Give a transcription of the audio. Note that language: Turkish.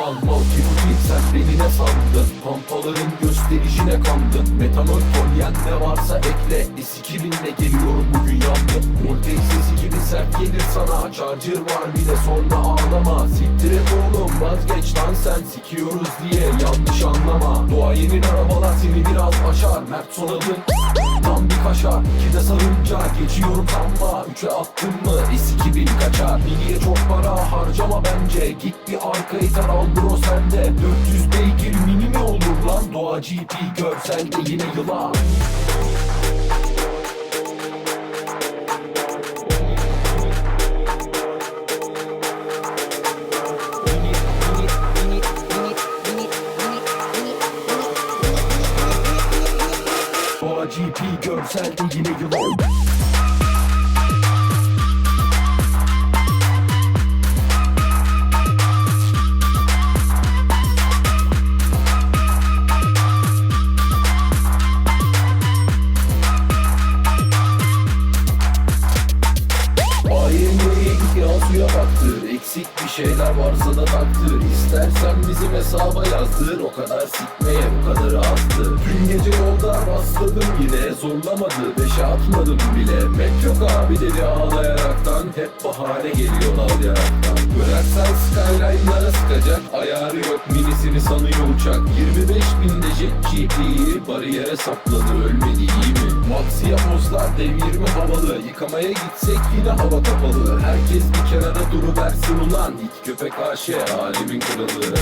Mal değil sen beni ne sandın Pompaların gösterişine kandın. Metanol kolyen ne varsa ekle. S2000'le geliyorum bugün yandım. Voltage sesi gibi sert gelir sana. Charger var bir de sonra ağlama. Siktir et oğlum vazgeç lan sen. Sikiyoruz diye yanlış anlama. Doğayenin arabalar seni biraz aşar. Mert Sonad'ın tam bir kaşar. İkide sarınca geçiyorum sanma Üçe attın mı? S2000 kaçar. Milliye çok para harcama bence. Git bir arka iter al bro sende 400 beygir mini mi olur lan. Doğa GP görselde yine yılan GP görselde yine yılan Eksik bir şeyler varsa da taktır. İstersen bizim hesaba yazdır. O kadar sikmeye bu kadarı azdı Dün gece yolda rastladım yine Zorlamadı. Beşe atmadım bile. Met yok abi dedi ağlayaraktan. Hep bahane geliyor dal yaraktan Bıraksan skyline'lara sıkacak Ayarı yok. Minisini sanıyor uçak. 25 binde jet GP'yi Bariyere sapladı. Ölmedi iyi mi? Pozlar devirme havalı? Yıkamaya gitsek yine hava kapalı. Herkes bir kenara duruversin ulan. İt köpek aşe alemin kralı